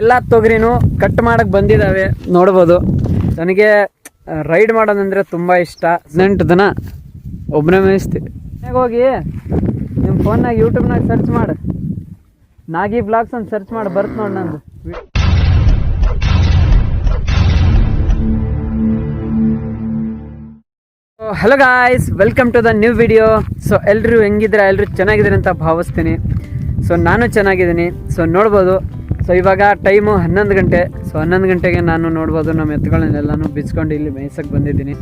ಎಲ್ಲ ತೊಗರಿನೂ ಕಟ್ ಮಾಡಕ್ಕೆ ಬಂದಿದ್ದಾವೆ ನೋಡ್ಬೋದು. ನನಗೆ ರೈಡ್ ಮಾಡೋದಂದರೆ ತುಂಬ ಇಷ್ಟ. ಹದಿನೆಂಟು ದಿನ ಒಬ್ಬನೇ ಮನೆಗೆ ಹೋಗಿ ನಿಮ್ಮ ಫೋನ್ನಾಗ ಯೂಟ್ಯೂಬ್ನಾಗ ಸರ್ಚ್ ಮಾಡಿ. ನಾಗಿ ಬ್ಲಾಗ್ಸ್ ಅಂತ ಸರ್ಚ್ ಮಾಡಿ. ಬರ್ತ್ ನೋಡಿ ನಂದು. Hello guys welcome to the new video so ಎಲ್ಲರೂ ಹೆಂಗಿದ್ರೆ ಎಲ್ಲರೂ ಚೆನ್ನಾಗಿದ್ದೀರಿ ಅಂತ ಭಾವಿಸ್ತೀನಿ. ಸೊ ನಾನು ಚೆನ್ನಾಗಿದ್ದೀನಿ. ಸೊ ನೋಡ್ಬೋದು. ಸೊ ಇವಾಗ ಟೈಮು ಹನ್ನೊಂದು ಗಂಟೆ. ಸೊ ಹನ್ನೊಂದು ಗಂಟೆಗೆ ನಾನು ನೋಡ್ಬೋದು ನಮ್ಮ ಎತ್ತುಗಳನ್ನೆಲ್ಲಾನು ಬಿಚ್ಕೊಂಡು ಇಲ್ಲಿ ಮೇಯ್ಸಕ್ಕೆ ಬಂದಿದ್ದೀನಿ.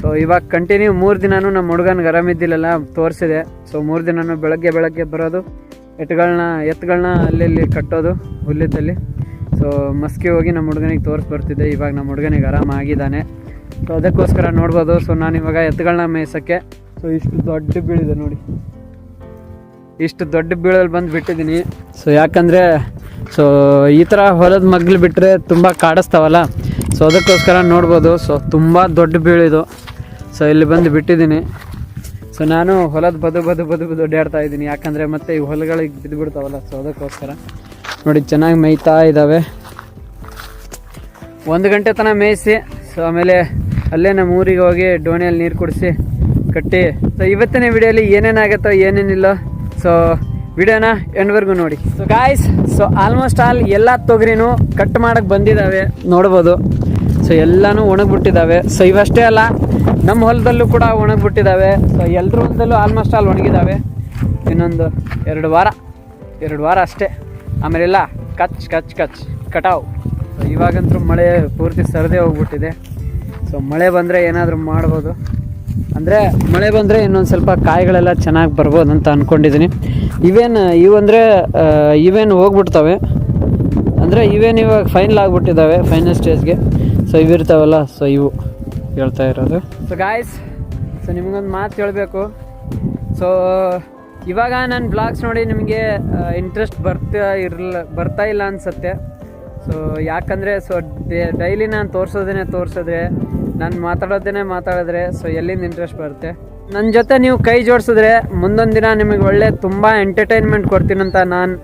ಸೊ ಇವಾಗ ಕಂಟಿನ್ಯೂ ಮೂರು ದಿನನೂ ನಮ್ಮ ಹುಡುಗನಿಗೆ ಆರಾಮಿದ್ದಿಲ್ಲ ತೋರಿಸಿದೆ. ಸೊ ಮೂರು ದಿನನೂ ಬೆಳಗ್ಗೆ ಬೆಳಗ್ಗೆ ಬರೋದು. ಎತ್ತುಗಳನ್ನ ಎತ್ತುಗಳನ್ನ ಅಲ್ಲಲ್ಲಿ ಕಟ್ಟೋದು ಹುಲ್ಲಿದ್ದಲ್ಲಿ ಸೊ ಮಸ್ಕಿ ಹೋಗಿ ನಮ್ಮ ಹುಡುಗನಿಗೆ ತೋರಿಸಿ ಬರ್ತಿದ್ದೆ. ಇವಾಗ ನಮ್ಮ ಹುಡುಗನಿಗೆ ಆರಾಮಾಗಿದ್ದಾನೆ ಸೊ ಅದಕ್ಕೋಸ್ಕರ ನೋಡ್ಬೋದು. ಸೊ ನಾನು ಇವಾಗ ಎತ್ತುಗಳನ್ನ ಮೇಯ್ಸೋಕ್ಕೆ. ಸೊ ಇಷ್ಟು ದೊಡ್ಡ ಬೀಳಿದೆ ನೋಡಿ. ಇಷ್ಟು ದೊಡ್ಡ ಬೀಳಲ್ಲಿ ಬಂದು ಬಿಟ್ಟಿದ್ದೀನಿ ಸೊ ಯಾಕಂದರೆ ಸೊ ಈ ಥರ ಹೊಲದ ಮಗ್ಲು ಬಿಟ್ಟರೆ ತುಂಬ ಕಾಡಿಸ್ತಾವಲ್ಲ? ಸೊ ಅದಕ್ಕೋಸ್ಕರ ನೋಡ್ಬೋದು. ಸೊ ತುಂಬ ದೊಡ್ಡ ಬೀಳಿದು ಸೊ ಇಲ್ಲಿ ಬಂದು ಬಿಟ್ಟಿದ್ದೀನಿ ಸೊ ನಾನು ಹೊಲದ ಬದು ಬದು ಬದು ಬದು ಅಡ್ಡಾಡ್ತಾ ಇದ್ದೀನಿ ಯಾಕಂದರೆ ಮತ್ತೆ ಈ ಹೊಲಗಳಿಗೆ ಬಿದ್ದು ಬಿಡ್ತಾವಲ್ಲ ಸೊ ಅದಕ್ಕೋಸ್ಕರ. ನೋಡಿ, ಚೆನ್ನಾಗಿ ಮೇಯ್ತಾ ಇದ್ದಾವೆ ಒಂದು ಗಂಟೆ ತನಕ ಮೇಯಿಸಿ ಸೊ ಆಮೇಲೆ ಅಲ್ಲೇ ನಮ್ಮ ಊರಿಗೆ ಹೋಗಿ ಡೋಣಿಯಲ್ಲಿ ನೀರು ಕುಡಿಸಿ ಕಟ್ಟಿ ಸೊ ಇವತ್ತಿನ ವಿಡಿಯೋಲಿ ಏನೇನಾಗತ್ತೋ ಏನೇನಿಲ್ಲ ಸೊ ವಿಡಿಯೋನ ಎಂಡ್ವರೆಗೂ ನೋಡಿ. So guys so almost all ಎಲ್ಲ ತೊಗರಿನೂ ಕಟ್ ಮಾಡೋಕ್ಕೆ ಬಂದಿದ್ದಾವೆ ನೋಡ್ಬೋದು. ಸೊ ಎಲ್ಲನೂ ಒಣಗಿಬಿಟ್ಟಿದ್ದಾವೆ ಸೊ ಇವಷ್ಟೇ ಅಲ್ಲ ನಮ್ಮ ಹೊಲದಲ್ಲೂ ಕೂಡ ಒಣಗಿಬಿಟ್ಟಿದ್ದಾವೆ ಸೊ ಎಲ್ಲರ ಹೊಲದಲ್ಲೂ ಆಲ್ಮೋಸ್ಟ್ ಆಲ್ ಒಣಗಿದ್ದಾವೆ ಇನ್ನೊಂದು ಎರಡು ವಾರ. ಎರಡು ವಾರ ಅಷ್ಟೇ. ಆಮೇಲೆಲ್ಲ ಕಚ್ ಕಚ್ ಕಚ್ ಕಟಾವು ಸೊ ಇವಾಗಂತೂ ಮಳೆ ಪೂರ್ತಿ ಸರದೇ ಹೋಗ್ಬಿಟ್ಟಿದೆ. ಸೊ ಮಳೆ ಬಂದರೆ ಏನಾದರೂ ಮಾಡ್ಬೋದು. ಅಂದರೆ ಮಳೆ ಬಂದರೆ ಇನ್ನೊಂದು ಸ್ವಲ್ಪ ಕಾಯಿಗಳೆಲ್ಲ ಚೆನ್ನಾಗಿ ಬರ್ಬೋದು ಅಂತ ಅಂದ್ಕೊಂಡಿದ್ದೀನಿ ಇವೇನು ಇವು ಅಂದರೆ ಇವೇನು ಹೋಗ್ಬಿಡ್ತವೆ. ಅಂದರೆ ಇವೇನು ಇವಾಗ ಫೈನಲ್ ಆಗಿಬಿಟ್ಟಿದ್ದಾವೆ ಫೈನಲ್ ಸ್ಟೇಜ್ಗೆ ಸೊ ಇವಿರ್ತಾವಲ್ಲ ಸೊ ಇವು ಹೇಳ್ತಾ ಇರೋದು. ಸೊ ಗಾಯ್ಸ್ ಸೊ ನಿಮಗೊಂದು ಮಾತು ಹೇಳಬೇಕು. ಸೊ ಇವಾಗ ನನ್ನ ಬ್ಲಾಗ್ಸ್ ನೋಡಿ ನಿಮಗೆ ಇಂಟ್ರೆಸ್ಟ್ ಬರ್ತಾ ಇರಲ್ಲ ಬರ್ತಾ ಇಲ್ಲ ಅನಿಸುತ್ತೆ. ಸೊ ಯಾಕಂದರೆ ಸೊ ಡೈಲಿ ನಾನು ತೋರಿಸೋದೇ ತೋರಿಸಿದ್ರೆ ನಾನು ಮಾತಾಡೋದೇನೆ ಮಾತಾಡಿದ್ರೆ ಸೊ ಎಲ್ಲಿಂದ ಇಂಟ್ರೆಸ್ಟ್ ಬರುತ್ತೆ? ನನ್ನ ಜೊತೆ ನೀವು ಕೈ ಜೋಡಿಸಿದ್ರೆ ಮುಂದೊಂದು ದಿನ ನಿಮಗೆ ಒಳ್ಳೆ ತುಂಬ ಎಂಟರ್ಟೈನ್ಮೆಂಟ್ ಕೊಡ್ತೀನಂತ ನಾನು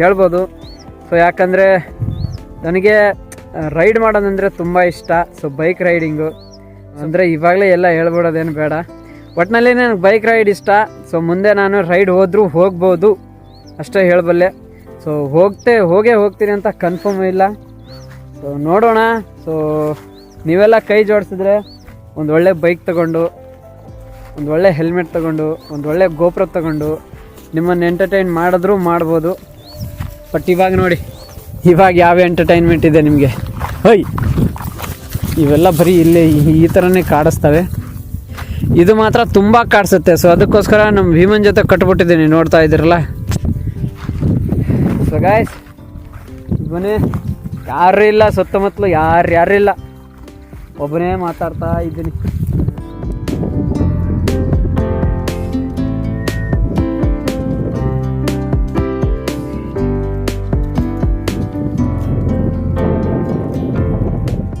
ಹೇಳ್ಬೋದು. ಸೊ ಯಾಕಂದರೆ ನನಗೆ ರೈಡ್ ಮಾಡೋದಂದರೆ ತುಂಬ ಇಷ್ಟ. ಸೊ ಬೈಕ್ ರೈಡಿಂಗು ಅಂದರೆ ಇವಾಗಲೇ ಎಲ್ಲ ಹೇಳ್ಬಿಡೋದೇನು ಬೇಡ. ಒಟ್ಟಿನಲ್ಲಿ ನನಗೆ ಬೈಕ್ ರೈಡ್ ಇಷ್ಟ. ಸೊ ಮುಂದೆ ನಾನು ರೈಡ್ ಹೋದರೂ ಹೋಗ್ಬೋದು. ಅಷ್ಟೇ ಹೇಳಬಲ್ಲೆ. ಸೊ ಹೋಗ್ತೆ, ಹೋಗೇ ಹೋಗ್ತೀನಿ ಅಂತ ಕನ್ಫರ್ಮ್ ಇಲ್ಲ. ಸೊ ನೋಡೋಣ. ಸೊ ನೀವೆಲ್ಲ ಕೈ ಜೋಡಿಸಿದ್ರೆ ಒಂದು ಒಳ್ಳೆ ಬೈಕ್ ತಗೊಂಡು, ಒಂದು ಒಳ್ಳೆ ಹೆಲ್ಮೆಟ್ ತಗೊಂಡು, ಒಂದು ಒಳ್ಳೆ ಗೋಪುರ ತಗೊಂಡು ನಿಮ್ಮನ್ನು ಎಂಟರ್ಟೈನ್ ಮಾಡಿದ್ರೂ ಮಾಡ್ಬೋದು. ಬಟ್ ಇವಾಗ ನೋಡಿ, ಇವಾಗ ಯಾವ ಎಂಟರ್ಟೈನ್ಮೆಂಟ್ ಇದೆ ನಿಮಗೆ? ಹೊಯ್! ಇವೆಲ್ಲ ಬರೀ ಇಲ್ಲೇ ಈ- ಥರನೇ ಕಾಡಿಸ್ತವೆ. ಇದು ಮಾತ್ರ ತುಂಬ ಕಾಡಿಸುತ್ತೆ. ಸೊ ಅದಕ್ಕೋಸ್ಕರ ನಮ್ಮ ಭೀಮನ್ ಜೊತೆ ಕಟ್ಬಿಟ್ಟಿದ್ದೀನಿ, ನೋಡ್ತಾ ಇದ್ದೀರಲ್ಲ? ಸೊ ಗಾಯ್ಸ್ ಮನೆ ಯಾರೂ ಇಲ್ಲ, ಸುತ್ತಮುತ್ತಲು ಯಾರು ಯಾರಿಲ್ಲ ಒಬ್ಬನೇ ಮಾತಾಡ್ತಾ ಇದ್ದೀನಿ.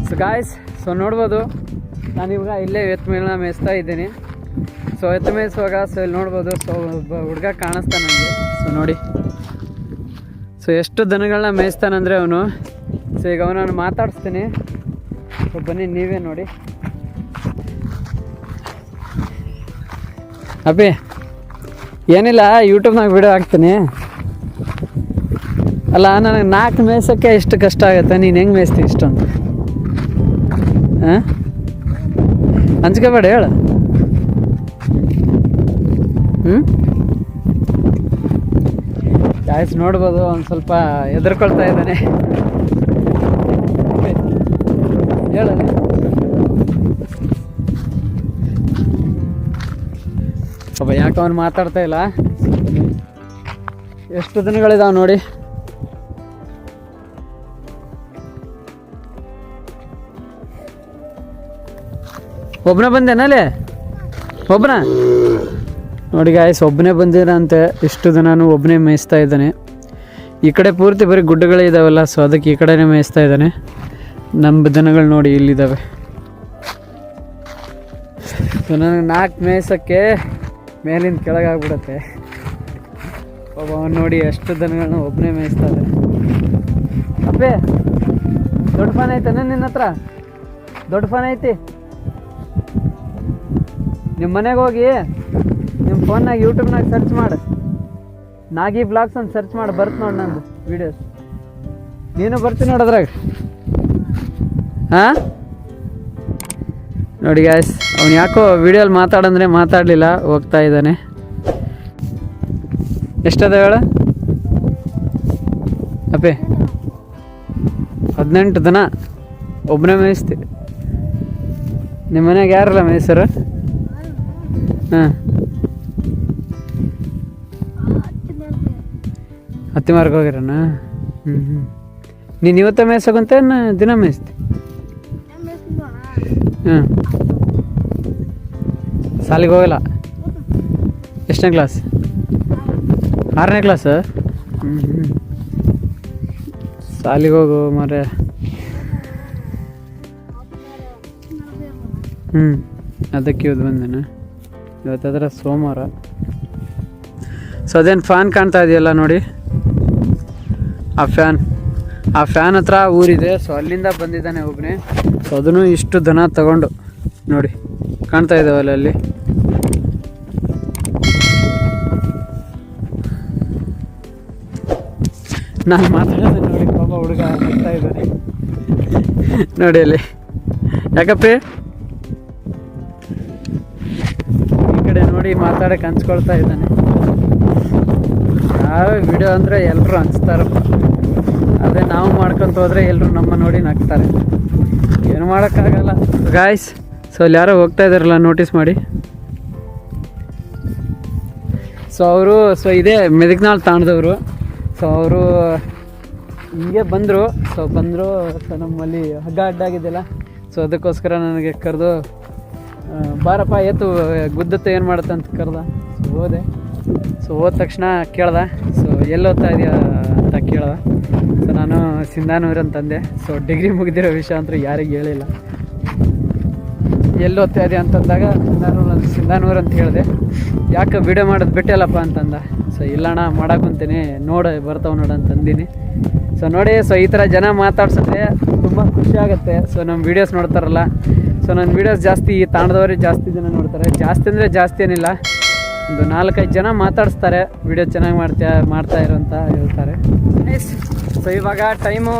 ಸೊ ಗಾಯ್ಸ್ ಸೊ ನೋಡ್ಬೋದು. ನಾನು ಇವಾಗ ಇಲ್ಲೇ ಎತ್ತು ಮೇಲನ್ನ ಮೇಯಿಸ್ತಾ ಇದ್ದೀನಿ. ಸೊ ಎತ್ತ ಮೇಯಿಸುವಾಗ ಸೊ ಇಲ್ಲಿ ನೋಡ್ಬೋದು ಸೊ ಒಬ್ಬ ಹುಡುಗ ಕಾಣಿಸ್ತಾನೆ ನನಗೆ ಸೊ ನೋಡಿ. ಸೊ ಎಷ್ಟು ದನಗಳನ್ನ ಮೇಯಿಸ್ತಾನಂದರೆ ಅವನು. ಸೊ ಈಗ ಅವನನ್ನು ಮಾತಾಡಿಸ್ತೀನಿ. ಬನ್ನಿ, ನೀವೇ ನೋಡಿ. ಅಪ್ಪಿ ಏನಿಲ್ಲ ಯೂಟ್ಯೂಬ್ನಾಗ ವಿಡಿಯೋ ಹಾಕ್ತೀನಿ. ಅಲ್ಲ, ನನಗೆ ನಾಲ್ಕು ಮೇಯ್ಸೋಕ್ಕೆ ಇಷ್ಟು ಕಷ್ಟ ಆಗುತ್ತೆ. ನೀನು ಹೆಂಗೆ ಮೇಯಿಸ್ತಿ ಇಷ್ಟೊಂದು ಹಾಂ ಹಂಚ್ಕೋಬೇಡ, ಹೇಳು. ಹ್ಞೂ ಗಾಯ್ಸ್ ನೋಡ್ಬೋದು, ಒಂದು ಸ್ವಲ್ಪ ಹೆದರ್ಕೊಳ್ತಾ ಇದ್ದಾನೆ. ಹೇಳು. ಒಬ್ಬ ಯಾಕೆ ಅವನು ಮಾತಾಡ್ತಾ ಇಲ್ಲ? ಎಷ್ಟು ದಿನಗಳಿದಾವ ನೋಡಿ? ಒಬ್ಬನೇ ಬಂದೇನಲ್ಲಿ ಒಬ್ಬನ ನೋಡಿ ಗಾಯ್ಸ್ ಒಬ್ಬನೇ ಬಂದಿರಂತೆ ಇಷ್ಟು ದಿನಾನು ಒಬ್ಬನೇ ಮೇಯಿಸ್ತಾ ಇದ್ದಾನೆ. ಈ ಕಡೆ ಪೂರ್ತಿ ಬರೀ ಗುಡ್ಡಗಳೇ ಇದಾವಲ್ಲ ಸೊ ಅದಕ್ಕೆ ಈ ಕಡೆನೇ ಮೇಯಿಸ್ತಾ ಇದ್ದಾನೆ. ನಮ್ಮ ದನಗಳು ನೋಡಿ ಇಲ್ಲಿದ್ದಾವೆ ಸೊ, ನನಗೆ ನಾಲ್ಕು ಮೇಯ್ಸೋಕ್ಕೆ ಮೇಲಿಂದ ಕೆಳಗಾಗ್ಬಿಡತ್ತೆ ಒಬ್ಬ ನೋಡಿ ಎಷ್ಟು ದನಗಳನ್ನ ಒಬ್ಬನೇ ಮೇಯಿಸ್ತಾರೆ ಅಪ್ಪೇ, ದೊಡ್ಡ ಫೋನ್ ಐತೆ ನಿನ್ನ ಹತ್ರ? ದೊಡ್ಡ ಫೋನ್ ಐತಿ? ನಿಮ್ಮ ಮನೆಗೆ ಹೋಗಿ ನಿಮ್ಮ ಫೋನ್ನಾಗ ಯೂಟ್ಯೂಬ್ನಾಗ ಸರ್ಚ್ ಮಾಡು. ನಾಗಿ ಬ್ಲಾಗ್ಸ್ ಅಂತ ಸರ್ಚ್ ಮಾಡಿ, ಬರ್ತ ನೋಡಿ ನಂದು ವೀಡಿಯೋಸ್ ನೀನು ಬರ್ತೀನಿ ನೋಡೋದ್ರಾಗ ಹಾಂ? ನೋಡಿ ಗ್ಯಾಸ್ ಅವ್ನು ಯಾಕೋ ವಿಡಿಯೋಲಿ ಮಾತಾಡಂದ್ರೆ ಮಾತಾಡಲಿಲ್ಲ, ಹೋಗ್ತಾ ಇದ್ದಾನೆ. ಎಷ್ಟದ ಹೇಳ? ಅಪ್ಪೆ, ಹದಿನೆಂಟು ದಿನ. ಒಬ್ಬನೇ ಮೇಯಿಸ್ತಿ. ನಿಮ್ಮ ಮನೆಗೆ ಯಾರಲ್ಲ ಮೇಯಿಸರ ಹಾಂ. ಹತ್ತಿ ಮಾರ್ಕ್ ಹೋಗಿರನ? ಹ್ಞೂ ಹ್ಞೂ ನೀನು ಇವತ್ತ ಮೇಯ್ಸಕಂತ ದಿನ ಮೇಯಿಸ್ತಿ? ಹಾಂ ಸಾಲಿಗೆ ಹೋಗಲ್ಲ? ಎಷ್ಟನೇ ಕ್ಲಾಸ್ ಆರನೇ ಕ್ಲಾಸ್ ಹ್ಞೂ ಹ್ಞೂ ಸಾಲಿಗೆ ಹೋಗು ಮರೆ ಹ್ಞೂ ಅದಕ್ಕೆ ಇವತ್ತು ಬಂದೇನೆ. ಇವತ್ತಾದ್ರೆ ಸೋಮವಾರ. ಸೊ ಅದೇನು ಫ್ಯಾನ್ ಕಾಣ್ತಾ ಇದೆಯಲ್ಲ ನೋಡಿ? ಆ ಫ್ಯಾನ್ ಆ ಫ್ಯಾನ್ ಹತ್ರ ಊರಿದೆ ಸೊ ಅಲ್ಲಿಂದ ಬಂದಿದ್ದಾನೆ ಒಬ್ಬನೇ ಸೊ ಅದನ್ನು ಇಷ್ಟು ದನ ತಗೊಂಡು ನೋಡಿ, ಕಾಣ್ತಾ ಇದ್ದಾವಲ್ಲ ಅಲ್ಲಿ ನಾನು ಮಾತಾಡೋದು ನೋಡಿ, ಪಾಪ ಹುಡುಗ ಬರ್ತಾ ಇದ್ದಾನೆ. ನೋಡಿ ಅಲ್ಲಿ. ಯಾಕಪ್ಪ? ಈ ಕಡೆ ನೋಡಿ ಮಾತಾಡಕ್ಕೆ ಹಂಚ್ಕೊಳ್ತಾ ಇದ್ದಾನೆ. ಯಾವ ವಿಡಿಯೋ ಅಂದರೆ ಎಲ್ಲರೂ ಹಂಚ್ತಾರಪ್ಪ. ಅದೇ ನಾವು ಮಾಡ್ಕೊಂತ ಹೋದ್ರೆ ಎಲ್ಲರೂ ನಮ್ಮ ನೋಡಿ ನಗ್ತಾರೆ. ಏನು ಮಾಡೋಕ್ಕಾಗಲ್ಲ. ಗಾಯ್ಸ್ ಸೊ ಅಲ್ಲಿ ಯಾರೋ ಹೋಗ್ತಾ ಇದ್ದಾರಲ್ಲ ನೋಟಿಸ್ ಮಾಡಿ. ಸೊ ಅವರು ಸೊ ಇದೇ ಮೆದಕ್ನಾಳ್ ತಾಣದವರು. ಸೊ ಅವರು, ಹಿಂಗೆ ಬಂದರು. ಸೊ ಬಂದರು ಸೊ ನಮ್ಮಲ್ಲಿ ಹಗ್ಗ ಅಡ್ಡಾಗಿದ್ದೆಲ್ಲ. ಸೊ ಅದಕ್ಕೋಸ್ಕರ ನನಗೆ ಕರೆದು ಬಾರಪ್ಪ ಎತ್ತು ಗುದ್ದತ್ತು ಏನು ಮಾಡುತ್ತೆ ಅಂತ ಕರೆದ. ಸೊ ಹೋದೆ. ಸೊ ಹೋದ ತಕ್ಷಣ ಕೇಳ್ದೆ. ಸೊ ಎಲ್ಲಿ ಓದ್ತಾ ಇದೆಯಾ ಅಂತ ಕೇಳ್ದ. ಸೊ ನಾನು ಸಿಂಧಾನೂರು ಅಂತಂದೆ. ಸೊ ಡಿಗ್ರಿ ಮುಗಿದಿರೋ ವಿಷಯ ಅಂತೂ ಯಾರಿಗೆ ಹೇಳಿಲ್ಲ. ಎಲ್ಲಿ ಓದ್ತಾ ಇದೆಯಾ ಅಂತಂದಾಗ ಸಿಂಧಾನೂರು ಅಂತ ಸಿಂಧಾನೂರು ಅಂತ ಹೇಳಿದೆ. ಯಾಕೆ ವಿಡಿಯೋ ಮಾಡೋದು ಬಿಟ್ಟಲ್ಲಪ್ಪ ಅಂತಂದ. ಸೊ ಇಲ್ಲಣ್ಣ ಮಾಡಕ್ಕಂತೀನಿ ನೋಡು, ಬರ್ತಾವೆ ನೋಡು ಅಂತಂದೀನಿ ಸೊ ನೋಡಿ ಸೊ ಈ ಥರ ಜನ ಮಾತಾಡ್ಸುತ್ತೆ ತುಂಬ ಖುಷಿ ಆಗುತ್ತೆ. ಸೊ ನಮ್ಮ ವೀಡಿಯೋಸ್ ನೋಡ್ತಾರಲ್ಲ. ಸೊ ನನ್ನ ವೀಡಿಯೋಸ್ ಜಾಸ್ತಿ ಈ ತಾಣದವರೇ ಜಾಸ್ತಿ ಜನ ನೋಡ್ತಾರೆ. ಜಾಸ್ತಿ ಅಂದರೆ ಜಾಸ್ತಿ ಏನಿಲ್ಲ. ಒಂದು ನಾಲ್ಕೈದು ಜನ ಮಾತಾಡಿಸ್ತಾರೆ. ವಿಡಿಯೋ ಚೆನ್ನಾಗಿ ಮಾಡ್ತಾ ಮಾಡ್ತಾ ಇರೋ ಅಂತ ಹೇಳ್ತಾರೆ. ಸೊ ಇವಾಗ ಟೈಮು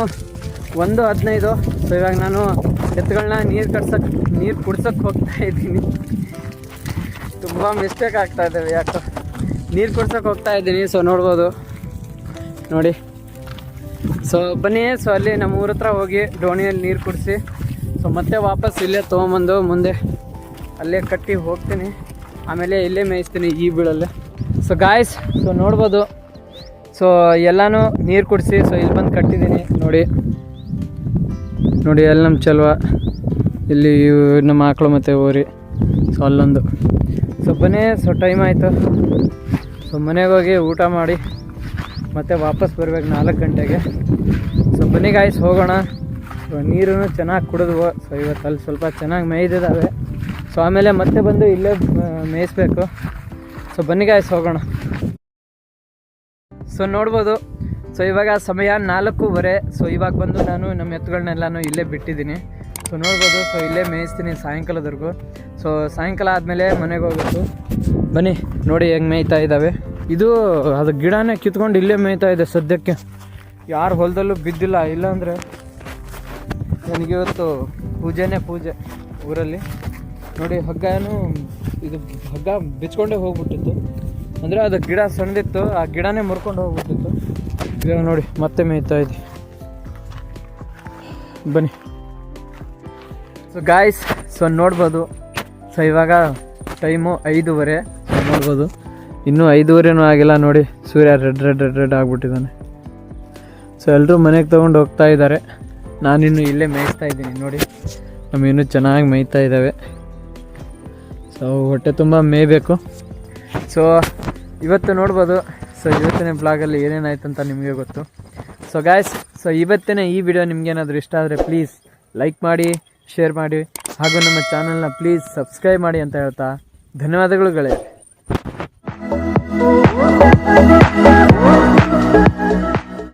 ಒಂದು ಹದಿನೈದು. ಸೊ ಇವಾಗ ನಾನು ಎತ್ತುಗಳನ್ನ ನೀರು ಕಟ್ಸಕ್ಕೆ ನೀರು ಕುಡ್ಸಕ್ಕೆ ಹೋಗ್ತಾ ಇದ್ದೀನಿ. ತುಂಬ ಮಿಸ್ಟೇಕ್ ಆಗ್ತಾ ಇದ್ದಾವೆ ಯಾಕೋ. ನೀರು ಕುಡ್ಸಕ್ಕೆ ಹೋಗ್ತಾ ಇದ್ದೀನಿ ಸೊ ನೋಡ್ಬೋದು. ನೋಡಿ. ಸೊ ಬನ್ನಿ ಸೊ ಅಲ್ಲಿ ನಮ್ಮ ಊರ ಹತ್ರ ಹೋಗಿ ಡೋಣಿಯಲ್ಲಿ ನೀರು ಕುಡಿಸಿ. ಸೊ ಮತ್ತೆ ವಾಪಸ್ ಇಲ್ಲೇ ತೊಗೊಂಬಂದು ಮುಂದೆ ಅಲ್ಲೇ ಕಟ್ಟಿ ಹೋಗ್ತೀನಿ. ಆಮೇಲೆ ಇಲ್ಲೇ ಮೇಯಿಸ್ತೀನಿ ಈ ಬೀಳಲ್ಲೇ. ಸೊ ಗಾಯ್ಸ್ ಸೊ ನೋಡ್ಬೋದು. ಸೊ ಎಲ್ಲನೂ ನೀರು ಕುಡಿಸಿ ಸೊ ಇಲ್ಲಿ ಬಂದು ಕಟ್ಟಿದ್ದೀನಿ ನೋಡಿ. ನೋಡಿ ಎಲ್ಲ ನಮ್ಮ ಚಲ್ವ? ಇಲ್ಲಿ ನಮ್ಮ ಆಕಳು ಮತ್ತು ಓರಿ ಸೊ ಅಲ್ಲೊಂದು. ಸೊ ಬನ್ನಿ ಸೊ ಟೈಮ್ ಆಯಿತು. ಸೊ ಮನೆಗೆ ಹೋಗಿ ಊಟ ಮಾಡಿ, ಮತ್ತೆ ವಾಪಸ್ ಬರ್ಬೇಕು ನಾಲ್ಕು ಗಂಟೆಗೆ. ಸೊ ಬನ್ನಿ ಗಾಯ್ಸ್ ಹೋಗೋಣ. ಸೊ ನೀರು ಚೆನ್ನಾಗಿ ಕುಡಿದ್ವು. ಸೊ ಇವತ್ತು ಅಲ್ಲಿ ಸ್ವಲ್ಪ ಚೆನ್ನಾಗಿ ಮೇಯ್ದಿದ್ದಾವೆ ಸೊ ಆಮೇಲೆ ಮತ್ತೆ ಬಂದು ಇಲ್ಲೇ ಮೇಯಿಸ್ಬೇಕು. ಸೊ ಬನ್ನಿ ಗಾಯ್ಸ್ ಹೋಗೋಣ. ಸೊ ನೋಡ್ಬೋದು. ಸೊ ಇವಾಗ ಸಮಯ ನಾಲ್ಕೂವರೆ. ಸೊ ಇವಾಗ ಬಂದು ನಾನು ನಮ್ಮ ಎತ್ತುಗಳನ್ನೆಲ್ಲನೂ ಇಲ್ಲೇ ಬಿಟ್ಟಿದ್ದೀನಿ. ಸೊ ನೋಡ್ಬೋದು. ಸೊ ಇಲ್ಲೇ ಮೇಯಿಸ್ತೀನಿ ಸಾಯಂಕಾಲದವರೆಗೂ. ಸೊ ಸಾಯಂಕಾಲ ಆದಮೇಲೆ ಮನೆಗೆ ಹೋಗ್ಬೇಕು. ಬನ್ನಿ, ನೋಡಿ ಹೆಂಗೆ ಮೇಯ್ತಾ ಇದ್ದಾವೆ ಇದು, ಅದು ಗಿಡನೇ ಕಿತ್ಕೊಂಡು ಇಲ್ಲೇ ಮೇಯ್ತಾ ಇದೆ ಸದ್ಯಕ್ಕೆ. ಯಾರು ಹೊಲದಲ್ಲೂ ಬಿದ್ದಿಲ್ಲ. ಇಲ್ಲಾಂದರೆ ನನಗಿವತ್ತು ಪೂಜೆನೇ ಪೂಜೆ ಊರಲ್ಲಿ. ನೋಡಿ, ಹಗ್ಗನೂ, ಇದು ಹಗ್ಗ ಬಿಚ್ಕೊಂಡೇ ಹೋಗ್ಬಿಟ್ಟಿತ್ತು. ಅಂದರೆ ಅದು ಗಿಡ ಸಣ್ಣದಿತ್ತು, ಆ ಗಿಡನೇ ಮುರ್ಕೊಂಡು ಹೋಗ್ಬಿಟ್ಟಿತ್ತು. ಇವಾಗ ನೋಡಿ, ಮತ್ತೆ ಮೇಯ್ತಾ ಇದೆ ಬನ್ನಿ. ಸೊ ಗಾಯ್ಸ್ ಸೊ ನೋಡ್ಬೋದು. ಸೊ ಇವಾಗ ಟೈಮು ಐದೂವರೆ. ಸೊ ನೋಡ್ಬೋದು. ಇನ್ನೂ ಐದೂವರೆನೂ ಆಗಿಲ್ಲ ನೋಡಿ, ಸೂರ್ಯ ರೆಡ್ ರೆಡ್ ರೆಡ್ ರೆಡ್ ಆಗ್ಬಿಟ್ಟಿದ್ದಾನೆ. ಸೊ ಎಲ್ಲರೂ ಮನೆಗೆ ತೊಗೊಂಡು ಹೋಗ್ತಾ ಇದ್ದಾರೆ. ನಾನಿನ್ನು ಇಲ್ಲೇ ಮೇಯಿಸ್ತಾ ಇದ್ದೀನಿ ನೋಡಿ. ನಮ್ಮ ಇನ್ನೂ ಚೆನ್ನಾಗಿ ಮೇಯ್ತಾ ಇದ್ದಾವೆ. ಸೊ ಹೊಟ್ಟೆ ತುಂಬ ಮೇಯಬೇಕು. ಸೊ ಇವತ್ತು ನೋಡ್ಬೋದು. ಸೊ ಇವತ್ತಿನ ಬ್ಲಾಗಲ್ಲಿ ಏನೇನಾಯ್ತು ಅಂತ ನಿಮಗೆ ಗೊತ್ತು. ಸೊ ಗಾಯ್ಸ್ ಸೊ ಇವತ್ತಿನ ಈ ವಿಡಿಯೋ ನಿಮ್ಗೇನಾದರೂ ಇಷ್ಟ ಆದರೆ ಪ್ಲೀಸ್ ಲೈಕ್ ಮಾಡಿ ಶೇರ್ ಮಾಡಿ, ಹಾಗೂ ನಮ್ಮ ಚಾನಲ್ನ ಪ್ಲೀಸ್ ಸಬ್ಸ್ಕ್ರೈಬ್ ಮಾಡಿ ಅಂತ ಹೇಳ್ತಾ ಧನ್ಯವಾದಗಳು ಗೆಳೆಯರೆ